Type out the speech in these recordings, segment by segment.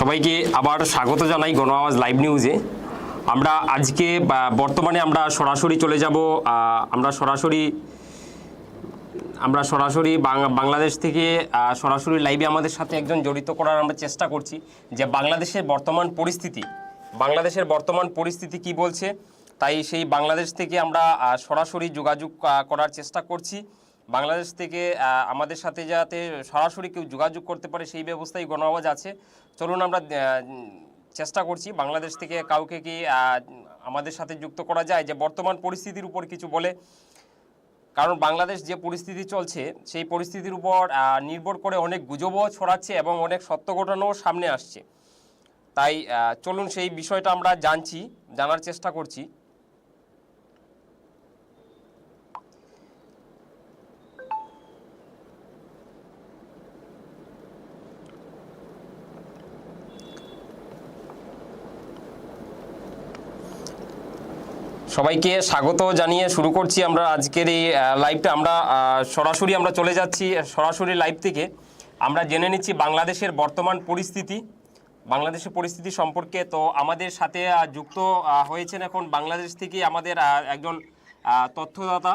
সবাইকে আবার স্বাগত জানাই গণ আওয়াজ লাইভ নিউজে। আমরা আজকে বর্তমানে আমরা সরাসরি চলে যাব আমরা সরাসরি আমরা সরাসরি বাংলাদেশ থেকে সরাসরি লাইভে আমাদের সাথে একজন জড়িত করার আমরা চেষ্টা করছি যে বাংলাদেশের বর্তমান পরিস্থিতি, বাংলাদেশের বর্তমান পরিস্থিতি কি বলছে, তাই সেই বাংলাদেশ থেকে আমরা সরাসরি যোগাযোগ করার চেষ্টা করছি। বাংলাদেশ থেকে আমাদের সাথে যাতে সরাসরি কেউ যোগাযোগ করতে পারে, সেই ব্যবস্থাই গণআওয়াজ আছে। চলুন আমরা চেষ্টা করছি বাংলাদেশ থেকে কাউকে কি আমাদের সাথে যুক্ত করা যায়? যে বর্তমান পরিস্থিতির উপর কিছু বলে। কারণ বাংলাদেশ যে পরিস্থিতি চলছে, সেই পরিস্থিতির উপর নির্ভর করে অনেক গুজবও ছড়াচ্ছে এবং অনেক সত্য ঘটনাও সামনে আসছে। তাই চলুন সেই বিষয়টা আমরা জানছি, জানার চেষ্টা করছি। সবাইকে স্বাগত জানিয়ে শুরু করছি আমরা আজকের এই লাইভটা আমরা সরাসরি আমরা চলে যাচ্ছি সরাসরি লাইভ থেকে। আমরা জেনে নিচ্ছি বাংলাদেশের বর্তমান পরিস্থিতি। বাংলাদেশের পরিস্থিতি সম্পর্কে। তো আমাদের সাথে যুক্ত হয়েছেন এখন বাংলাদেশ থেকে আমাদের একজন তথ্যদাতা।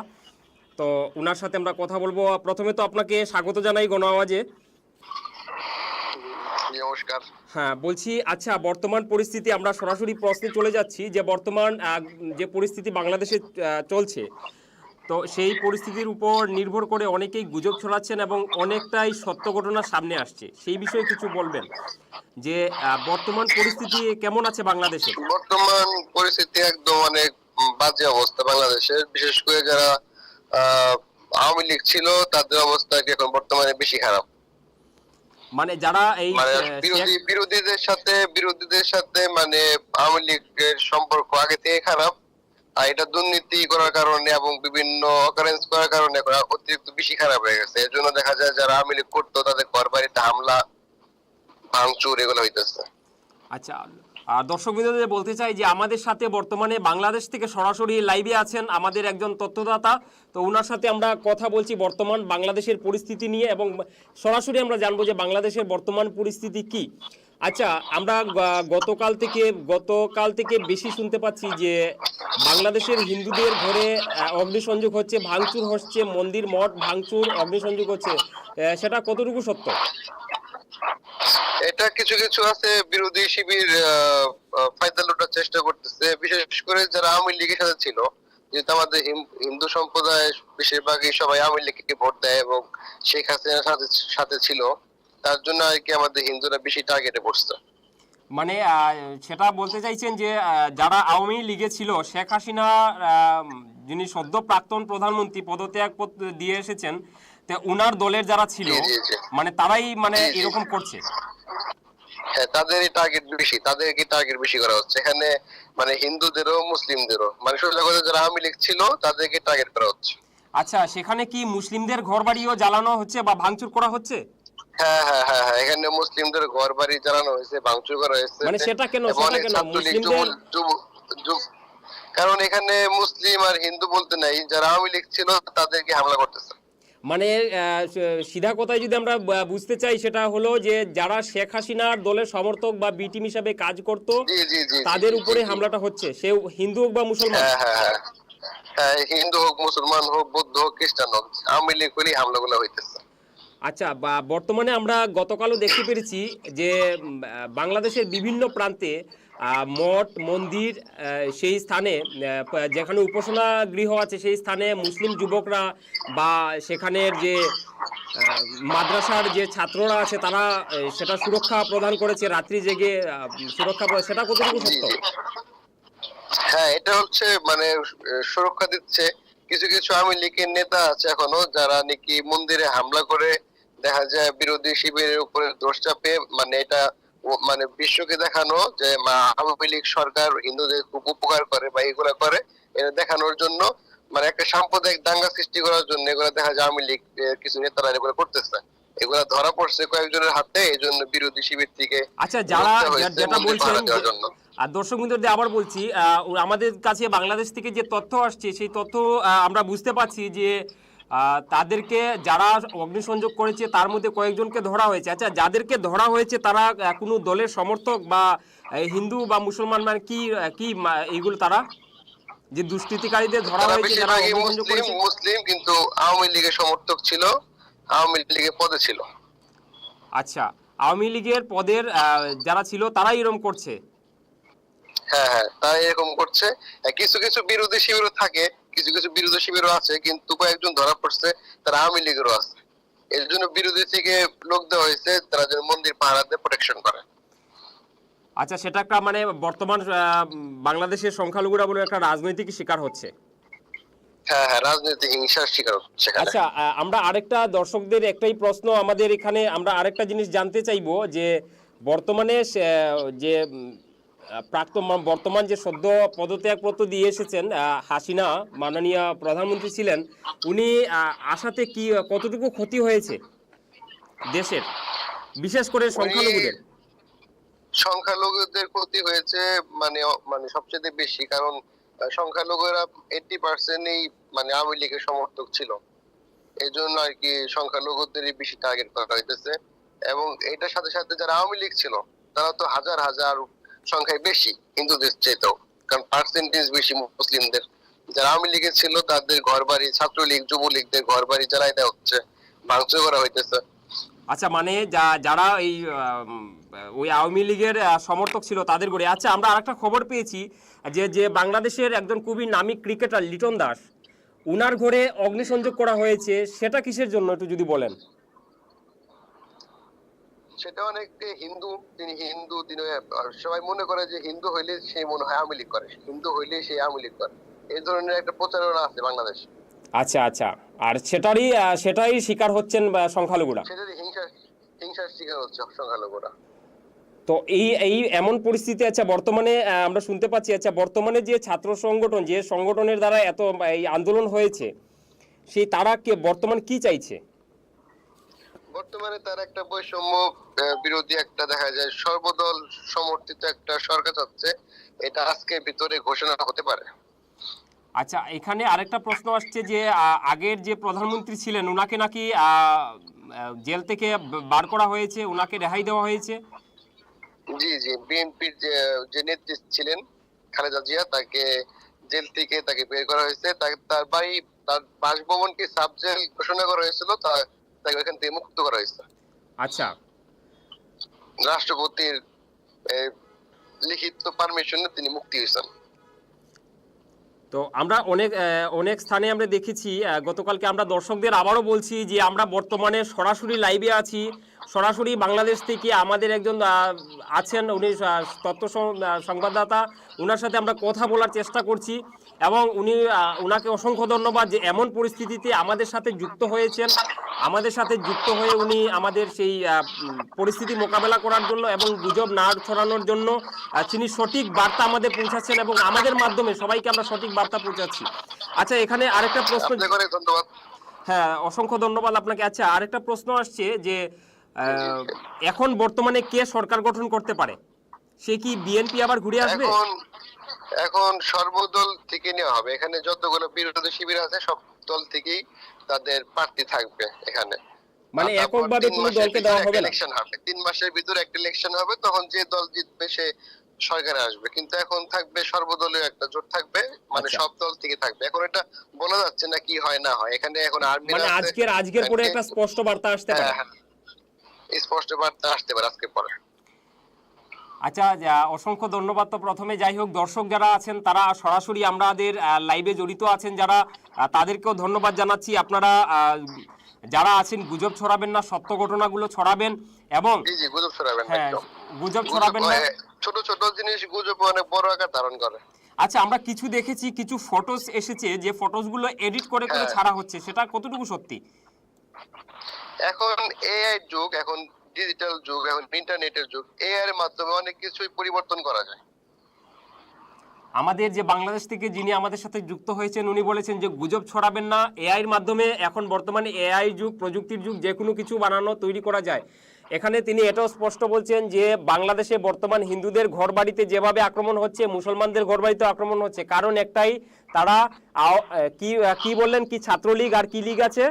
তো ওনার সাথে আমরা কথা বলব। প্রথমে তো আপনাকে স্বাগত জানাই গণ আওয়াজে নমস্কার। হ্যাঁ বলছি আচ্ছা বর্তমান পরিস্থিতি আমরা সরাসরি প্রশ্নে চলে যাচ্ছি যে বর্তমান যে পরিস্থিতি বাংলাদেশে চলছে তো সেই পরিস্থিতির উপর নির্ভর করে অনেকেই গুজব ছড়াচ্ছেন এবং অনেকটাই সত্য ঘটনা সামনে আসছে। সেই বিষয়ে কিছু বলবেন যে বর্তমান পরিস্থিতি কেমন আছে বাংলাদেশে? বর্তমান পরিস্থিতি একদম অনেক বাজে অবস্থা বাংলাদেশের বিশেষ করে যারা আহ, আওয়ামী লীগ ছিল তাদের অবস্থা এখন বর্তমানে বেশি খারাপ? মানে যারা এই মানে বিরোধী বিরোধীদের সাথে বিরোধীদের সাথে মানে আওয়ামী লীগের সম্পর্ক আগে থেকে খারাপ। আর এটা দুর্নীতি করার কারণে এবং বিভিন্ন অকারেন্স করার কারণে অতিরিক্ত বেশি খারাপ হয়ে গেছে। এর জন্য দেখা যায় যারা আওয়ামী লীগ করতো তাদের ঘর বাড়িতে হামলা ভাঙচুর এগুলো হইতেছে। আচ্ছা আর দর্শক বিন্দুদের বলতে চাই যে আমাদের সাথে বর্তমানে বাংলাদেশ থেকে সরাসরি লাইভে আছেন আমাদের একজন তথ্যদাতা। তো ওনার সাথে আমরা কথা বলছি বর্তমান বাংলাদেশের পরিস্থিতি নিয়ে এবং সরাসরি আমরা জানব যে বাংলাদেশের বর্তমান পরিস্থিতি কি। আচ্ছা আমরা গতকাল থেকে গতকাল থেকে বেশি শুনতে পাচ্ছি যে বাংলাদেশের হিন্দুদের ঘরে অগ্নিসংযোগ হচ্ছে, ভাঙচুর হচ্ছে, মন্দির মঠ ভাঙচুর, অগ্নিসংযোগ হচ্ছে। সেটা কতটুকু সত্য? এটা কিছু কিছু আছে বিরোধী শিবির ফায়দা লোটার চেষ্টা করতেছে। বিশেষ করে যারা আওয়ামী লীগের সাথে ছিল, যেহেতু আমাদের হিন্দু সম্প্রদায় বেশিরভাগই সবাই আওয়ামী লীগকে ভোট দেয় এবং শেখ হাসিনার সাথে সাথে ছিল, তার জন্য আর কি আমাদের হিন্দুরা বেশি টার্গেটে পড়ছে মানে সেটা বলতে চাইছেন যে যারা আওয়ামী লীগে ছিল, শেখ হাসিনা যিনি সদ্য প্রাক্তন প্রধানমন্ত্রী, পদত্যাগ দিয়ে এসেছেন তা উনার দলের যারা ছিল। মানে তারাই মানে। এরকম করছে হ্যাঁ তাদেরই টার্গেট বেশি তাদেরকে টার্গেট বেশি করা হচ্ছে এখানে মানে হিন্দুদেরও মুসলিমদেরও মানে সোজা কথা যারা আওয়ামী লীগ ছিল তাদেরকে টার্গেট করা হচ্ছে আচ্ছা সেখানে কি মুসলিমদের ঘর বাড়িও জ্বালানো হচ্ছে বা ভাঙচুর করা হচ্ছে হ্যাঁ হ্যাঁ হ্যাঁ হ্যাঁ এখানে মুসলিমদের ঘর বাড়ি জ্বালানো হয়েছে ভাঙচুর করা হয়েছে মানে সেটা কেন? সেটা কেন? মুসলিমদের- কারণ এখানে মুসলিম আর হিন্দু বলতে নাই যারা আওয়ামী লীগ ছিল তাদেরকে হামলা করতেছে মানে সিধা কথায় যদি আমরা বুঝতে চাই সেটা হলো যে যারা শেখ হাসিনার দলের সমর্থক বা বি টিম হিসাবে কাজ করত তাদের উপরে। হামলাটা হচ্ছে। সে হিন্দু হোক বা মুসলমান। হ্যাঁ হ্যাঁ হ্যাঁ। হ্যাঁ হিন্দু হোক মুসলমান হোক বৌদ্ধ হোক খ্রিস্টান হোক আওয়ামী লীগ হলেই হামলাগুলো হইতেছে। আচ্ছা বা বর্তমানে আমরা গতকালও দেখতে পেরেছি যে বাংলাদেশের বিভিন্ন প্রান্তে মঠ, মন্দির সেই স্থানে যেখানে উপাসনা গৃহ আছে, সেই স্থানে মুসলিম যুবকরা বা সেখানের যে মাদ্রাসার যে ছাত্ররা আছে, তারা সেটা সুরক্ষা প্রদান করেছে, রাত্রি জেগে সুরক্ষা সেটা কতটুকু সত্য? হ্যাঁ এটা হচ্ছে মানে সুরক্ষা দিচ্ছে। কিছু কিছু আওয়ামী লীগের নেতা আছে এখনও, যারা নাকি মন্দিরে হামলা করে, দেখা যায় বিরোধী শিবিরের উপরে দোষ চাপে মানে এটা মানে বিশ্বকে দেখানো যে মা আওয়ামী লীগ সরকার হিন্দুদের খুব উপকার করে বা এগুলা করে এটা দেখানোর জন্য মানে একটা সাম্প্রদায়িক দাঙ্গা সৃষ্টি করার জন্য এগুলো দেখা যায় আওয়ামী লীগ কিছু নেতারা এগুলো করতেছে এগুলা ধরা পড়ছে কয়েকজনের হাতে এই জন্য বিরোধী শিবির থেকে আচ্ছা যারা যেটা বলছেন। আর দর্শক বিন্দুদের আবার বলছি আহ, আমাদের কাছে বাংলাদেশ থেকে যে তথ্য আসছে সেই তথ্য আমরা বুঝতে পারছি যে তাদেরকে যারা অগ্নিসংযোগ করেছে তার মধ্যে কয়েকজনকে ধরা হয়েছে। আচ্ছা যাদেরকে ধরা হয়েছে তারা কোনো দলের সমর্থক বা হিন্দু বা মুসলমান মানে কি কি এইগুলো তারা? যে দুষ্কৃতিকারীদের ধরা হয়েছে যারা অগ্নিসংযোগ করেছে। মুসলিম কিন্তু আওয়ামী লীগের সমর্থক ছিল আওয়ামী লীগের পদে ছিল। আচ্ছা আওয়ামী লীগের পদের যারা ছিল তারাই এরকম করছে? হ্যাঁ হ্যাঁ তারা এরকম করছে। কিছু কিছু বিরোধী শিবিরও থাকে কিছু কিছু বিরোধী শিবিরও আছে কিন্তু কয়েকজন ধরা পড়ছে তারা আওয়ামী লীগেরও আছে। এর জন্য বিরোধী থেকে লোক দেওয়া হয়েছে তারা যেন মন্দির পাহারাতে প্রোটেকশন করে। আচ্ছা সেটা একটা মানে বর্তমান বাংলাদেশের সংখ্যালঘুরা বলে একটা রাজনৈতিক শিকার হচ্ছে। হ্যাঁ হ্যাঁ রাজনৈতিক হিংসার শিকার আচ্ছা আমরা আরেকটা দর্শকদের একটাই প্রশ্ন আমাদের এখানে আমরা আরেকটা জিনিস জানতে চাইব যে বর্তমানে যে প্রাক্তন মানে বর্তমান যে সদ্য পদত্যাগপত্র দিয়ে এসেছেন হাসিনা মাননীয় প্রধানমন্ত্রী ছিলেন উনি আসাতে কি কতটুকু ক্ষতি হয়েছে দেশের? বিশেষ করে সংখ্যালঘুদের। সংখ্যালঘুদের ক্ষতি হয়েছে মানে মানে সবচেয়ে বেশি কারণ সংখ্যালঘুরা এইটি পার্সেন্টই মানে আওয়ামী লীগের সমর্থক ছিল। এই জন্য আর কি সংখ্যালঘুদেরই বেশি টার্গেট করা হইতেছে। এবং এটার সাথে সাথে যারা আওয়ামী লীগ ছিল তারা তো হাজার হাজার সংখ্যায় বেশি, হিন্দুদের চেয়েতেও কারণ পার্সেন্টেজ বেশি মুসলিমদের। যারা আওয়ামী লীগের ছিল, তাদের ঘর বাড়ি ছাত্রলীগ, যুবলীগদের ঘর বাড়ি জ্বালাই দেওয়া হচ্ছে, ভাঙচুর করা হইতেছে। আচ্ছা মানে যা- যারা এই ওই আওয়ামী লীগের সমর্থক ছিল, তাদের গড়ে আচ্ছা আমরা আরেকটা খবর পেয়েছি, যে যে বাংলাদেশের একজন খুবই নামী ক্রিকেটার লিটন দাস, উনার ঘরে অগ্নিসংযোগ করা হয়েছে, সেটা কিসের জন্য, একটু যদি বলেন? সেটা অনেক হিন্দু তিনি হিন্দু তিনি সবাই মনে করে যে হিন্দু হইলে সে মনে হয় আওয়ামী লীগ করে। হিন্দু হইলে সে আওয়ামী লীগ করে। এই ধরনের একটা প্রচারণা আছে বাংলাদেশ। আচ্ছা আচ্ছা। আর সেটারই সেটাই শিকার হচ্ছেন সংখ্যালঘুরা? সেটাতে হিংসা হিংসার শিকার হচ্ছে সংখ্যালঘুরা। তো এই এই এমন পরিস্থিতি আচ্ছা বর্তমানে আমরা শুনতে পাচ্ছি আচ্ছা বর্তমানে যে ছাত্র সংগঠন যে সংগঠনের দ্বারা এত এই আন্দোলন হয়েছে সেই তারা কে বর্তমান কি চাইছে? বর্তমানে তার একটা বৈষম্য বিরোধী একটা দেখা যায় সর্বদল সমর্থিত একটা সরকার হচ্ছে এটা আজকের ভিতরে ঘোষণা হতে পারে। আচ্ছা এখানে আরেকটা প্রশ্ন আসছে যে আগের যে প্রধানমন্ত্রী ছিলেন ওনাকে নাকি জেল থেকে বার করা হয়েছে ওনাকে রেহাই দেওয়া হয়েছে? জি জি বিএনপির যে যে নেত্রী ছিলেন খালেদা জিয়া তাকে জেল থেকে তাকে বের করা হয়েছে। তার বাড়ি তার বাসভবনকে সাব জেল ঘোষণা করা হয়েছিল তা- তাকে ওখান থেকে মুক্ত করা হয়েছে। আচ্ছা। রাষ্ট্রপতির লিখিত পারমিশনে তিনি মুক্তি হয়েছেন। তো আমরা অনেক অনেক স্থানে আমরা দেখেছি গতকালকে আমরা দর্শকদের আবারও বলছি যে আমরা বর্তমানে সরাসরি লাইভে আছি। সরাসরি বাংলাদেশ থেকে আমাদের একজন আছেন উনি তথ্য সংবাদদাতা। ওনার সাথে আমরা কথা বলার চেষ্টা করছি। এবং উনি ওনাকে অসংখ্য ধন্যবাদ যে এমন পরিস্থিতিতে আমাদের সাথে যুক্ত হয়েছেন। আমাদের সাথে যুক্ত হয়ে উনি আমাদের সেই পরিস্থিতি মোকাবেলা করার জন্য এবং গুজব না ছড়ানোর জন্য তিনি সঠিক বার্তা আমাদের পৌঁছাচ্ছেন এবং আমাদের মাধ্যমে সবাইকে আমরা সঠিক বার্তা পৌঁছাচ্ছি। আচ্ছা এখানে আরেকটা প্রশ্ন ধন্যবাদ। হ্যাঁ অসংখ্য ধন্যবাদ আপনাকে। আচ্ছা আরেকটা প্রশ্ন আসছে যে আহ, এখন বর্তমানে কে সরকার গঠন করতে পারে? সে কি বিএনপি আবার ঘুরে আসবে? এখন সর্বদল থেকে নেওয়া হবে। এখানে যতগুলো বিরোধী শিবির আছে সব দল থেকেই তাদের প্রার্থী থাকবে এখানে। মানে এককভাবে কোনো দলকে দেওয়া হবে না? ইলেকশন হবে। তিন মাসের ভিতরে একটা ইলেকশন হবে তখন যে দল জিতবে সে সরকারে আসবে। কিন্তু এখন থাকবে সর্বদলীয় একটা জোট থাকবে মানে আচ্ছা। সব দল থেকে থাকবে। এখন এটা বলা যাচ্ছে না কি হয় না হয়। এখানে এখন আর্মি মানে আজকের আজকের পরে একটা স্পষ্ট বার্তা আসতে পারে? হ্যাঁ, স্পষ্ট বার্তা আসতে পারে আজকে পরে। আচ্ছা অসংখ্য ধন্যবাদ তো প্রথমে। যাই হোক দর্শক যারা আছেন তারা সরাসরি আমাদের লাইভে জড়িত আছেন যারা তাদেরকেও ধন্যবাদ জানাচ্ছি। আপনারা যারা আছেন গুজব ছড়াবেন না সত্য ঘটনাগুলো ছড়াবেন এবং গুজব ছড়াবেন না হ্যাঁ গুজব গুজব ছড়াবেন না। ছোট ছোট জিনিস গুজব অনেক বড় আকার ধারণ করে। আচ্ছা আমরা কিছু দেখেছি কিছু ফটোস এসেছে যে ফটোসগুলো এডিট করে করে হ্যাঁ। ছাড়া হচ্ছে। সেটা কতটুকু সত্যি? এখন এআই যুগ এখন ডিজিটাল যুগ এখন ইন্টারনেটের যুগ এআই এর মাধ্যমে অনেক কিছুই পরিবর্তন করা যায়। আমাদের যে বাংলাদেশ থেকে যিনি আমাদের সাথে যুক্ত হয়েছেন, উনি বলেছেন যে গুজব ছড়াবেন না। এআইয়ের মাধ্যমে এখন বর্তমানে এআই যুগ, প্রযুক্তির যুগ, যে কোনো কিছু বানানো, তৈরি করা যায়। এখানে তিনি এটাও স্পষ্ট বলছেন যে বাংলাদেশে বর্তমান হিন্দুদের ঘরবাড়িতে যেভাবে আক্রমণ হচ্ছে, মুসলমানদের ঘর বাড়িতে আক্রমণ হচ্ছে। কারণ একটাই, তারা কি কি বললেন? কি ছাত্রলীগ আর কি লীগ আছে?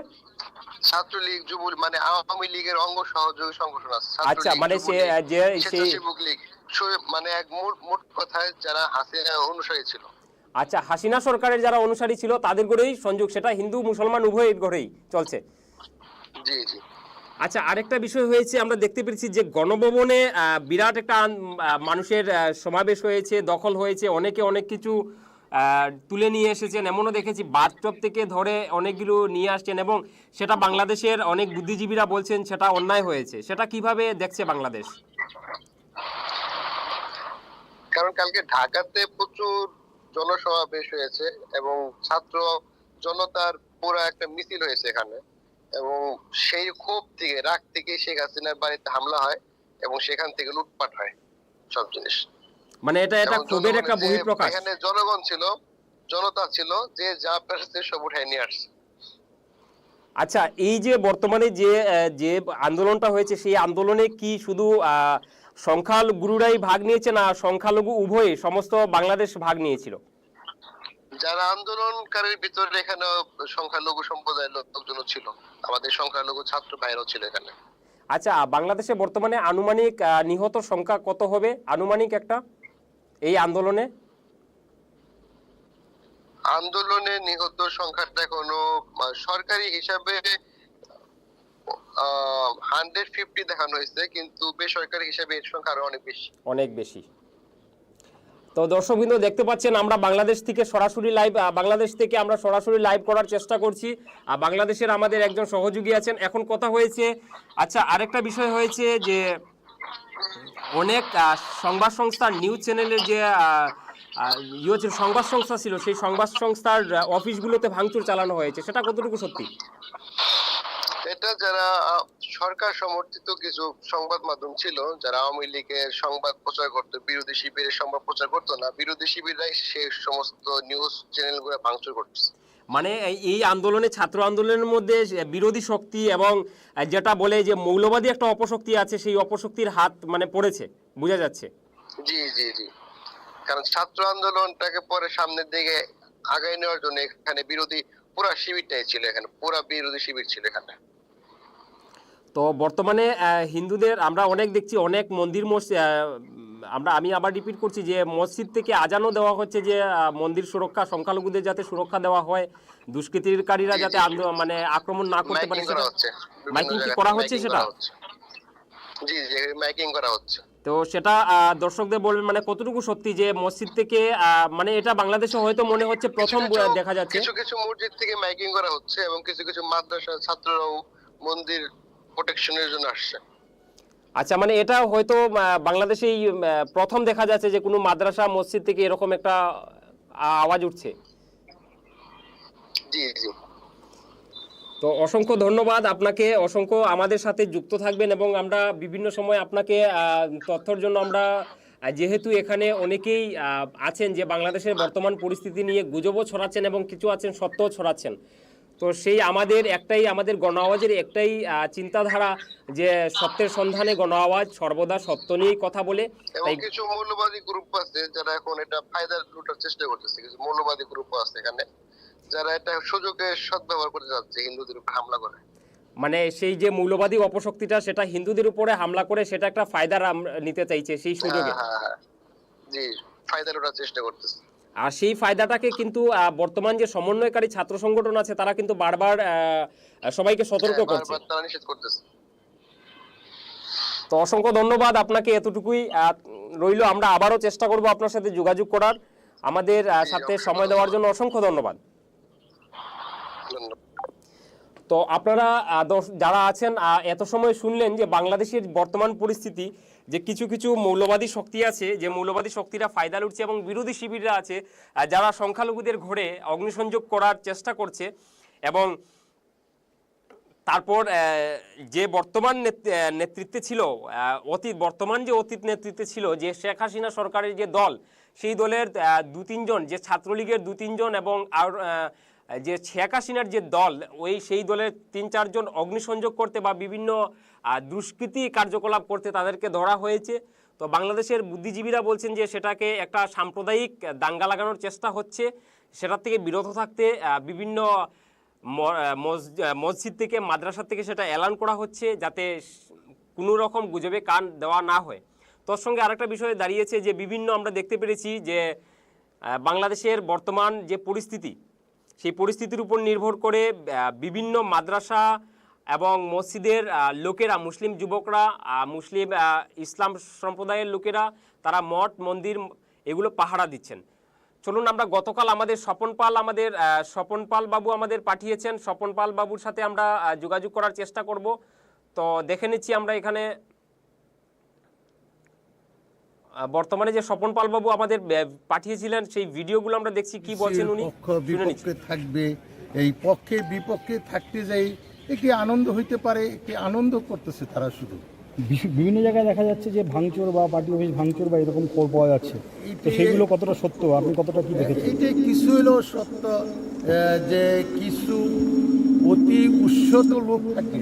ছাত্রলীগ যুবলীগ মানে আওয়ামী লীগের অঙ্গ সহযোগী সংগঠন আছে। আচ্ছা, মানে সে- যে স্বেচ্ছাসেবক লীগ মানে এক মোট মোট কথায় যারা হাসিনা অনুসারী ছিল। আচ্ছা হাসিনা সরকারের যারা অনুসারী ছিল তাদের ঘরেই সংযোগ সেটা হিন্দু মুসলমান উভয়ের ঘরেই চলছে। জি জি। আচ্ছা আরেকটা বিষয় হয়েছে আমরা দেখতে পেরেছি যে গণভবনে আহ, বিরাট একটা মানুষের সমাবেশ হয়েছে দখল হয়েছে অনেকে অনেক কিছু তুলে নিয়ে এসেছেন। এমনও দেখেছি বাথটব থেকে ধরে অনেকগুলো নিয়ে আসছেন এবং সেটা বাংলাদেশের অনেক বুদ্ধিজীবীরা বলছেন সেটা অন্যায় হয়েছে। সেটা কীভাবে দেখছে বাংলাদেশ? কারণ কালকে ঢাকাতে প্রচুর জনসমাবেশ হয়েছে এবং ছাত্র জনতার পুরো একটা মিছিল হয়েছে এখানে এবং সেই ক্ষোভ থেকে, রাগ থেকে শেখ হাসিনার বাড়িতে হামলা হয় এবং সেখান থেকে লুটপাট হয় সব জিনিস। মানে এটা এটা ক্ষোভের একটা বহিঃপ্রকাশ। এখানে জনগণ ছিল জনতা ছিল যে যা পেরেছে সব উঠায় নিয়ে আসছে। আচ্ছা এই যে বর্তমানে যে যে আন্দোলনটা হয়েছে সেই আন্দোলনে কি শুধু সংখ্যালঘুরাই ভাগ নিয়েছে না সংখ্যালঘু উভয়ে সমস্ত বাংলাদেশ ভাগ নিয়েছিল? যারা আন্দোলনকারীর ভিতরে এখানে সংখ্যালঘু সম্প্রদায়ের লোকজন ছিল আমাদের সংখ্যালঘু ছাত্র ভাইরাও ছিল এখানে। আচ্ছা বাংলাদেশে বর্তমানে আনুমানিক নিহত সংখ্যা কত হবে? আনুমানিক একটা? এই আন্দোলনে? আন্দোলনে নিহত সংখ্যাটা এখনও সরকারি হিসাবে হান্ড্রেড ফিফটি দেখানো হয়েছে কিন্তু বেসরকারি হিসাবে এর সংখ্যা আরও অনেক বেশি। অনেক বেশি। তো দর্শকবৃন্দ দেখতে পাচ্ছেন আমরা বাংলাদেশ থেকে সরাসরি লাইভ বাংলাদেশ থেকে আমরা সরাসরি লাইভ করার চেষ্টা করছি। আর বাংলাদেশের আমাদের একজন সহযোগী আছেন। এখন কথা হয়েছে আচ্ছা আরেকটা বিষয় হয়েছে যে অনেক সংবাদ সংস্থা নিউজ চ্যানেলের যে ইয়ে ছিল, সংবাদ সংস্থা ছিল সেই সংবাদ সংস্থার অফিসগুলোতে ভাঙচুর চালানো হয়েছে। সেটা কতটুকু সত্যি? এটা যারা সরকার সমর্থিত কিছু সংবাদ মাধ্যম ছিল যারা আওয়ামী লীগের সংবাদ প্রচার করতো বিরোধী শিবিরের সংবাদ প্রচার করতো না বিরোধী শিবিররাই সেই সমস্ত নিউজ চ্যানেলগুলো ভাঙচুর করতেছে মানে এই- আন্দোলনে ছাত্র আন্দোলনের মধ্যে বিরোধী শক্তি এবং যেটা বলে যে মৌলবাদী একটা অপশক্তি আছে সেই অপশক্তির হাত মানে পড়েছে বোঝা যাচ্ছে। জি জি জি। কারণ ছাত্র আন্দোলনটাকে পরে সামনের দিকে আগায় নেওয়ার জন্য এখানে বিরোধী পুরা শিবিরটাই ছিল এখানে পুরা বিরোধী শিবির ছিল এখানে। তো বর্তমানে হিন্দুদের আমরা অনেক দেখছি অনেক মন্দির মসজিদ আমরা আমি আবার রিপিট করছি যে মসজিদ থেকে আজানও দেওয়া হচ্ছে যে মন্দির সুরক্ষা সংখ্যালঘুদের যাতে সুরক্ষা দেওয়া হয় দুষ্কৃতিকারীরা যাতে মানে আক্রমণ না করতে পারে মাইকিং সেটা কি করা হচ্ছে সেটা? জি জি মাইকিং করা হচ্ছে। তো সেটা দর্শকদের বলবেন মানে কতটুকু সত্যি যে মসজিদ থেকে মানে এটা বাংলাদেশে হয়তো মনে হচ্ছে প্রথম দেখা যাচ্ছে। কিছু কিছু মসজিদ থেকে মাইকিং করা হচ্ছে এবং কিছু কিছু মাদ্রাসা ছাত্ররাও মন্দির প্রোটেকশনের জন্য আসছে। আচ্ছা মানে এটা হয়তো বাংলাদেশেই প্রথম দেখা যাচ্ছে যে কোনো মাদ্রাসা মসজিদ থেকে এরকম একটা আওয়াজ উঠছে। জি জি। তো অসংখ্য ধন্যবাদ আপনাকে অসংখ্য আমাদের সাথে যুক্ত থাকবেন এবং আমরা বিভিন্ন সময় আপনাকে আহ, তথ্যর জন্য আমরা যেহেতু এখানে অনেকেই আহ, আছেন যে বাংলাদেশের বর্তমান পরিস্থিতি নিয়ে গুজবও ছড়াচ্ছেন এবং কিছু আছেন সত্যও ছড়াচ্ছেন। তো সেই আমাদের একটাই আমাদের গণ আওয়াজের একটাই চিন্তাধারা যে সত্যের সন্ধানে গণ আওয়াজ সর্বদা সত্য নিয়েই কথা বলে। তাই কিছু মৌলবাদী গ্রুপ আছে যারা এখন এটা ফায়দা লুটার চেষ্টা করতেছে। কিছু মৌলবাদী গ্রুপ আছে এখানে যারা এটা সুযোগে সদ্ব্যবহার করতে যাচ্ছে হিন্দুদের উপর হামলা করে। মানে সেই যে মৌলবাদী অপশক্তিটা সেটা হিন্দুদের উপরে হামলা করে সেটা একটা ফায়দা নিতে চাইছে সেই সুযোগে। হ্যাঁ হ্যাঁ হ্যাঁ। জি ফায়দা লুটার চেষ্টা করতেছে। আর সেই ফায়দাটাকে কিন্তু বর্তমান যে সমন্বয়কারী ছাত্র সংগঠন আছে তারা কিন্তু বারবার সবাইকে সতর্ক হ্যাঁ, করছে। তো অসংখ্য ধন্যবাদ আপনাকে এতটুকুই। রইল আমরা আবারও চেষ্টা করব আপনার সাথে যোগাযোগ করার। আমাদের সাথে সময় দেওয়ার জন্য অসংখ্য ধন্যবাদ। তো আপনারা যারা আছেন আহ, এত সময় শুনলেন যে বাংলাদেশের বর্তমান পরিস্থিতি যে কিছু কিছু মৌলবাদী শক্তি আছে, যে মৌলবাদী শক্তিরা ফায়দা লুটছে এবং বিরোধী শিবিররা আছে যারা সংখ্যালঘুদের ঘরে অগ্নিসংযোগ করার চেষ্টা করছে এবং তারপর যে বর্তমান নেত- নেতৃত্বে ছিল অতীত, বর্তমান যে অতীত নেতৃত্বে ছিল, যে শেখ হাসিনা সরকারের যে দল, সেই দলের দু তিনজন যে ছাত্রলীগের দু তিনজন এবং আর যে শেখ হাসিনার যে দল, ওই সেই দলের তিন চারজন অগ্নিসংযোগ করতে বা বিভিন্ন দুষ্কৃতি কার্যকলাপ করতে তাদেরকে ধরা হয়েছে। তো বাংলাদেশের বুদ্ধিজীবীরা বলছেন যে সেটাকে একটা সাম্প্রদায়িক দাঙ্গা লাগানোর চেষ্টা হচ্ছে। সেটার থেকে বিরত থাকতে বিভিন্ন মসজিদ থেকে, মাদ্রাসা থেকে সেটা অ্যালান করা হচ্ছে যাতে কোনো রকম গুজবে কান দেওয়া না হয়। তোর সঙ্গে আরেকটা বিষয় দাঁড়িয়েছে যে বিভিন্ন আমরা দেখতে পেরেছি যে বাংলাদেশের বর্তমান যে পরিস্থিতি সেই পরিস্থিতির উপর নির্ভর করে বিভিন্ন মাদ্রাসা এবং মসজিদের লোকেরা, মুসলিম যুবকরা মুসলিম ইসলাম সম্প্রদায়ের লোকেরা, তারা মঠ, মন্দির এগুলো পাহারা দিচ্ছেন। চলুন আমরা গতকাল আমাদের স্বপন পাল আমাদের স্বপন পাল বাবু আমাদের পাঠিয়েছেন। স্বপন পাল বাবুর সাথে আমরা যোগাযোগ করার চেষ্টা করব। তো দেখে নিচ্ছি আমরা এখানে বর্তমানে যে স্বপন পাল বাবু আমাদের পাঠিয়েছিলেন সেই ভিডিওগুলো আমরা দেখছি কি বলছেন উনি। বিপক্ষে থাকবে এই পক্ষে বিপক্ষে থাকতে যাই একটি আনন্দ হইতে পারে একটি আনন্দ করতেছে তারা শুধু। বিভিন্ন জায়গায় দেখা যাচ্ছে যে ভাঙচুর বা পার্টি অফিস ভাঙচুর বা এরকম খবর পাওয়া যাচ্ছে। তো সেগুলো কতটা সত্য? আপনি কতটা কি দেখেছেন? এটা কিছু হলেও সত্য যে কিছু অতি উৎসত লোক থাকে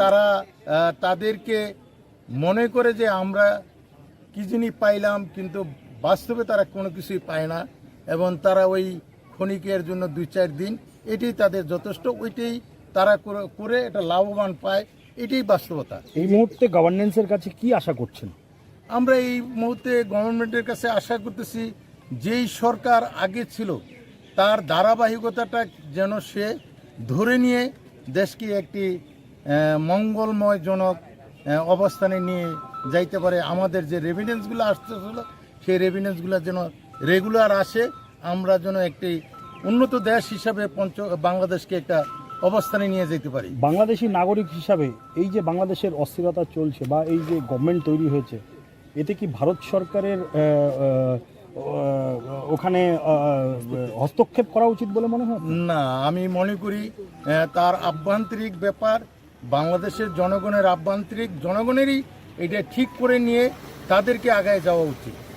তারা তাদেরকে মনে করে যে আমরা কি জিনিস পাইলাম কিন্তু বাস্তবে তারা কোনো কিছুই পায় না। এবং তারা ওই ক্ষণিকের জন্য দুই চার দিন এটাই তাদের যথেষ্ট ওইটাই তারা করে- করে এটা লাভবান পায় এটাই বাস্তবতা। এই মুহূর্তে গভর্নেন্সের কাছে কি আশা করছেন? আমরা এই মুহূর্তে গভর্নমেন্টের কাছে আশা করতেছি যেই সরকার আগে ছিল তার ধারাবাহিকতাটা যেন সে ধরে নিয়ে দেশকে একটি মঙ্গলময়জনক অবস্থানে নিয়ে যাইতে পারে আমাদের যে রেভিডেন্সগুলো আসতেছিল সেই রেভিডেন্সগুলো যেন রেগুলার আসে আমরা যেন একটি উন্নত দেশ হিসাবে পঞ্চ বাংলাদেশকে একটা অবস্থানে নিয়ে যেতে পারি। বাংলাদেশি নাগরিক হিসাবে এই যে বাংলাদেশের অস্থিরতা চলছে বা এই যে গভর্নমেন্ট তৈরি হয়েছে এতে কি ভারত সরকারের ওখানে হস্তক্ষেপ করা উচিত বলে মনে হয় না আমি মনে করি তার আভ্যন্তরিক ব্যাপার বাংলাদেশের জনগণের আভ্যন্তরিক জনগণেরই এটা ঠিক করে নিয়ে তাদেরকে আগায় যাওয়া উচিত।